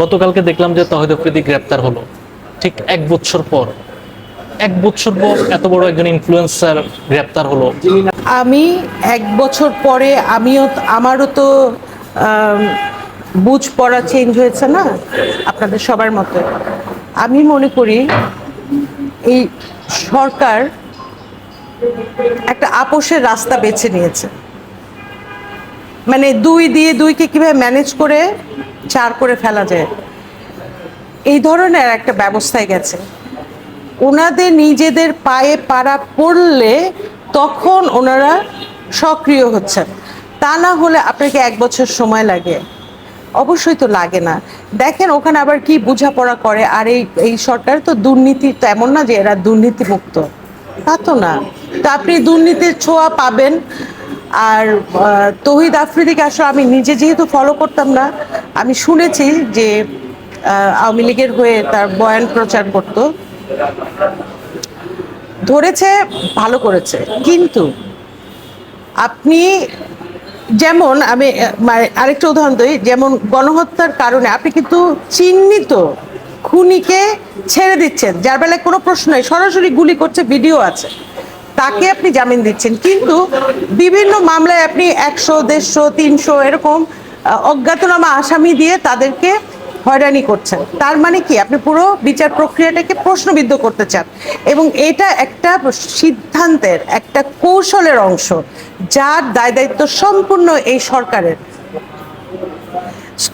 গতকালকে দেখলাম যে তহিদ আফ্রিদি গ্রেপ্তার হলো। ঠিক এক বছর পর। এক বছর পর এত বড় একজন ইনফ্লুয়েন্সার গ্রেপ্তার হলো। আমি এক বছর পরে আমিও আমারও তো বুঝ পড়া চেঞ্জ হয়েছে না? আপনাদের সবার মতো। আমি মনে করি এই সরকার একটা আপোষের রাস্তা বেছে নিয়েছে। মানে দুই দিয়ে দুইকে কীভাবে ম্যানেজ করে চার করে ফেলা যায়। এই ধরনের একটা ব্যবস্থায় গেছে। ওনাদের নিজেদের পায়ে পাড়া পড়লে তখন ওনারা সক্রিয় হচ্ছেন। তা না হলে আপনাকে এক বছর সময় লাগে। অবশ্যই তো লাগে না। দেখেন ওখানে আবার কি বোঝাপড়া করে, আর এই এই সরকার তো দুর্নীতি তো এমন না যে এরা দুর্নীতি মুক্ত তা তো না। তো আপনি দুর্নীতির ছোঁয়া পাবেন। আর তহিদ আফ্রিদিকে আসলে আমি নিজে যেহেতু ফলো করতাম না আমি শুনেছি যে আওয়ামী লীগের হয়ে তার বয়ান প্রচার করতো। ধরেছে, ভালো করেছে। কিন্তু আপনি যেমন, আমি আরেকটা উদাহরণ দিই, যেমন গণহত্যার কারণে আপনি কিন্তু চিহ্নিত খুনিকে ছেড়ে দিচ্ছেন, যার বেলায় কোনো প্রশ্ন নেই, সরাসরি গুলি করছে, ভিডিও আছে। তাকে আপনি জামিন দিচ্ছেন। কিন্তু বিভিন্ন মামলায় আপনি একশো, দেড়শো, তিনশো, এরকম অজ্ঞাতনামা আসামি দিয়ে তাদেরকে হয়রানি করছেন। তার মানে কি? আপনি পুরো বিচার প্রক্রিয়াটাকে প্রশ্নবিদ্ধ করতে চান। এবং এটা একটা সিদ্ধান্তের একটা কৌশলের অংশ যার দায় দায়িত্ব সম্পূর্ণ এই সরকারের।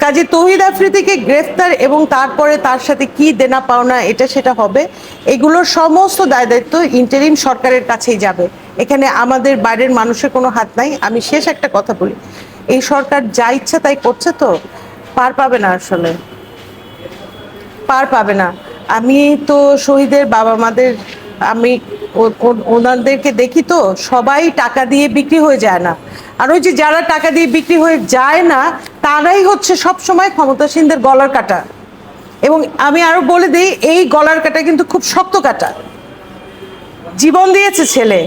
কাজে তৌহিদ আফ্রিদিকে গ্রেফতার এবং তারপরে তার সাথে কি দেনা পাওনা এটা সেটা হবে, এগুলোর সমস্ত দায় দায়িত্ব ইন্টারিম সরকারের কাছেই যাবে। এখানে আমাদের বাইরের মানুষের কোনো হাত নাই। আমি শেষ একটা কথা বলি। এই সরকার যা ইচ্ছা তাই করছে তো? পার পাবে না আসলে। পার পাবে না। আমি তো শহীদের বাবা মাদের, আমি ওনাদেরকে দেখি তো, সবাই টাকা দিয়ে বিক্রি হয়ে যায় না। আর ওই যে যারা টাকা দিয়ে বিক্রি হয়ে যায় না, তারাই হচ্ছে সব সময় ক্ষমতাসীনদের গলার কাটা। এবং আমি আরও বলে দিই, এই গলার কাটা কিন্তু খুব শক্ত কাটা। জীবন দিয়েছে ছেলে।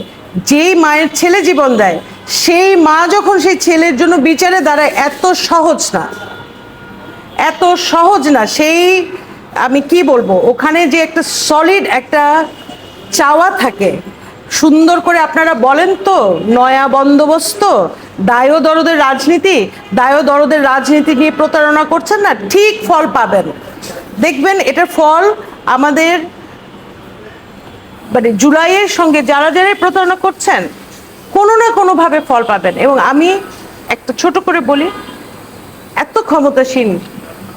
যেই মায়ের ছেলে জীবন দেয় সেই মা যখন সেই ছেলের জন্য বিচারে দাঁড়ায়, এত সহজ না। এত সহজ না। সেই, আমি কি বলব? ওখানে যে একটা সলিড একটা চাওয়া থাকে, সুন্দর করে আপনারা বলেন তো, নয়া বন্দোবস্ত দায় দরদের রাজনীতি দায় দরদের রাজনীতি নিয়ে প্রতারণা করছেন না, ঠিক ফল পাবেন। দেখবেন এটার ফল আমাদের মানে জুলাইয়ের সঙ্গে যারা যারা প্রতারণা করছেন কোনো না কোনোভাবে ফল পাবেন। এবং আমি একটা ছোট করে বলি, এত ক্ষমতাসীন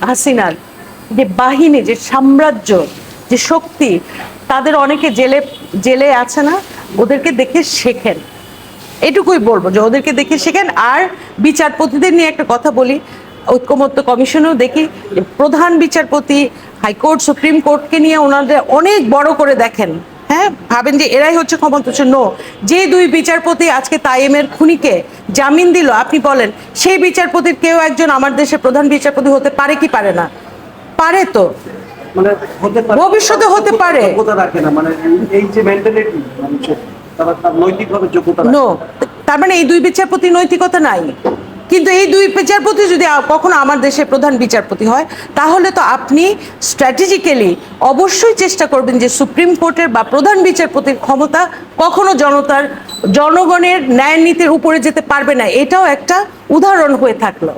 হাসিনার যে বাহিনী, যে সাম্রাজ্য, যে শক্তি, তাদের অনেকে জেলে জেলে আছে না, ওদেরকে দেখে শেখেন। এটুকুই বলব যে ওদেরকে দেখে শেখেন। আর বিচারপতিদের নিয়ে একটা কথা বলি, ঐক্যমত্য কমিশনেও দেখি প্রধান বিচারপতি হাইকোর্ট, সুপ্রিম কোর্টকে নিয়ে ওনাদের অনেক বড় করে দেখেন। হ্যাঁ ভাবেন যে এরাই হচ্ছে ক্ষমতা নো যে দুই বিচারপতি আজকে তাইমের খুনিকে জামিন দিল আপনি বলেন সেই বিচারপতির কেউ একজন আমার দেশের প্রধান বিচারপতি হতে পারে কি পারে না? পারে তো। মানে ভবিষ্যতে হতে পারে। না মানে এই- এই যে মেন্টালিটি তার নৈতিকভাবে যোগ্যতা নো। তার মানে এই দুই বিচারপতি নৈতিকতা নাই। কিন্তু এই দুই বিচারপতি যদি কখনো আমার দেশের প্রধান বিচারপতি হয়, তাহলে তো আপনি স্ট্র্যাটেজিক্যালি অবশ্যই চেষ্টা করবেন যে সুপ্রিম কোর্টের বা প্রধান বিচারপতির ক্ষমতা কখনো জনতার, জনগণের ন্যায় নীতির উপরে যেতে পারবে না। এটাও একটা উদাহরণ হয়ে থাকল।